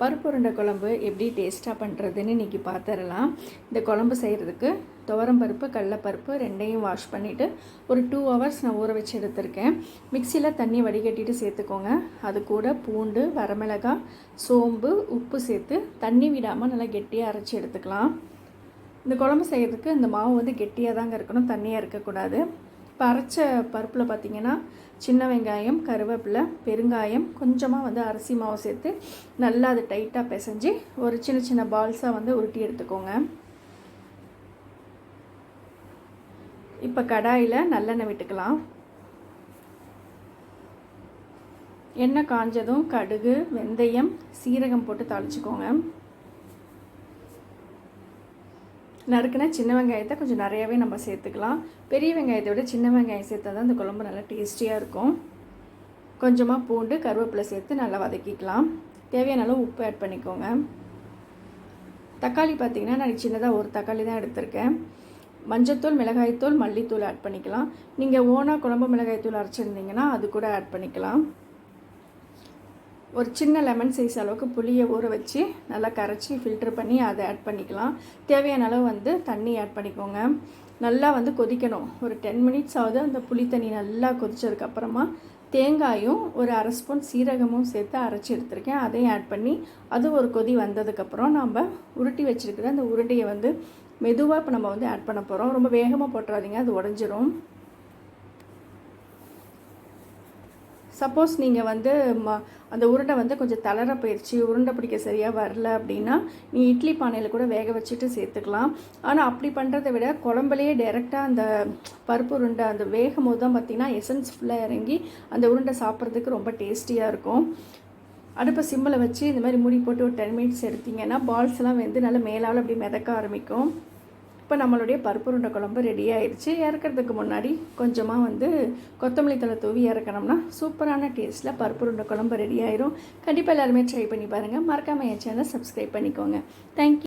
பருப்பு உருண்டை குழம்பு எப்படி டேஸ்ட்டாக பண்ணுறதுன்னு இன்றைக்கி பார்த்துடலாம் இந்த குழம்பு செய்கிறதுக்கு துவரம் பருப்பு கடலப்பருப்பு ரெண்டையும் வாஷ் பண்ணிவிட்டு ஒரு டூ ஹவர்ஸ் நான் ஊற வச்சு எடுத்திருக்கேன். மிக்சியில் தண்ணி வடிகட்டிட்டு சேர்த்துக்கோங்க. அது கூட பூண்டு வரமிளகாய் சோம்பு உப்பு சேர்த்து தண்ணி விடாமல் நல்லா கெட்டியாக அரைச்சி எடுத்துக்கலாம். இந்த குழம்பு செய்கிறதுக்கு இந்த மாவு வந்து கெட்டியாக தாங்க இருக்கணும் தண்ணியாக இருக்கக்கூடாது. இப்போ அரைச்ச பருப்பில் பார்த்திங்கன்னா சின்ன வெங்காயம் கருவேப்பிலை பெருங்காயம் கொஞ்சமாக வந்து அரிசி மாவு சேர்த்து நல்லா அது டைட்டாக பிசைஞ்சு ஒரு சின்ன சின்ன பால்ஸாக வந்து உருட்டி எடுத்துக்கோங்க. இப்போ கடாயில் நல்லெண்ணெய் விட்டுக்கலாம். எண்ணெய் காஞ்சதும் கடுகு வெந்தயம் சீரகம் போட்டு தாளிச்சுக்கோங்க. நறுக்கின சின்ன வெங்காயத்தை கொஞ்சம் நிறையாவே நம்ம சேர்த்துக்கலாம். பெரிய வெங்காயத்தை விட சின்ன வெங்காயம் சேர்த்தா தான் இந்த குழம்பு நல்லா டேஸ்டியாக இருக்கும். கொஞ்சமாக பூண்டு கருவேப்பிலை சேர்த்து நல்லா வதக்கிக்கலாம். தேவையான அளவு உப்பு ஆட் பண்ணிக்கோங்க. தக்காளி பார்த்திங்கன்னா நான் சின்னதாக ஒரு தக்காளி தான் எடுத்திருக்கேன். மஞ்சத்தூள் மிளகாய்த்தூள் மல்லித்தூள் ஆட் பண்ணிக்கலாம். நீங்கள் ஓனாக குழம்பு மிளகாய்த்தூள் அரைச்சிருந்தீங்கன்னா அது கூட ஆட் பண்ணிக்கலாம். ஒரு சின்ன லெமன் சைஸ் அளவுக்கு புளியை ஊற வச்சு நல்லா கரைச்சி ஃபில்ட்ரு பண்ணி அதை ஆட் பண்ணிக்கலாம். தேவையான அளவு வந்து தண்ணி ஆட் பண்ணிக்கோங்க. நல்லா வந்து கொதிக்கணும். ஒரு டென் மினிட்ஸ் ஆகுது அந்த புளி தண்ணி நல்லா கொதிச்சதுக்கப்புறமா தேங்காயும் ஒரு அரை ஸ்பூன் சீரகமும் சேர்த்து அரைச்சி எடுத்திருக்கேன். அதையும் ஆட் பண்ணி அது ஒரு கொதி வந்ததுக்கப்புறம் நம்ம உருட்டி வச்சுருக்கிற அந்த உருண்டையை வந்து மெதுவாக இப்போ நம்ம வந்து ஆட் பண்ண போகிறோம் ரொம்ப வேகமாக போட்டுறாதீங்க. அது உடஞ்சிரும். சப்போஸ் நீங்கள் வந்து ம அந்த உருண்டை வந்து கொஞ்சம் தளர போயிடுச்சு உருண்டை பிடிக்க சரியாக வரல அப்படின்னா நீ இட்லி பானையில் கூட வேக வச்சுட்டு சேர்த்துக்கலாம். ஆனால் அப்படி பண்ணுறதை விட குழம்புலையே டைரெக்டாக அந்த பருப்பு உருண்டை அந்த வேகும் போது தான் பார்த்திங்கன்னா எசன்ஸ் ஃபுல்லாக இறங்கி அந்த உருண்டை சாப்பிட்றதுக்கு ரொம்ப டேஸ்டியாக இருக்கும். அடுப்பை சிம்மில் வச்சு இந்த மாதிரி மூடி போட்டு ஒரு டென் மினிட்ஸ் எடுத்திங்கன்னா பால்ஸ்லாம் வந்து நல்லா மேலால் அப்படி மிதக்க ஆரம்பிக்கும். இப்போ நம்மளுடைய பருப்புருண்டை குழம்பு ரெடி ஆயிடுச்சு இறக்கிறதுக்கு முன்னாடி கொஞ்சமாக வந்து கொத்தமல்லி தலை தூவி இறக்கணும்னா சூப்பரான டேஸ்ட்டில் பருப்புருண்டை குழம்பு ரெடி ஆயிரும். கண்டிப்பாக எல்லாருமே ட்ரை பண்ணி பாருங்கள் மறக்காமல் என் சேனலை சப்ஸ்கிரைப் பண்ணிக்கோங்க. தேங்க்யூ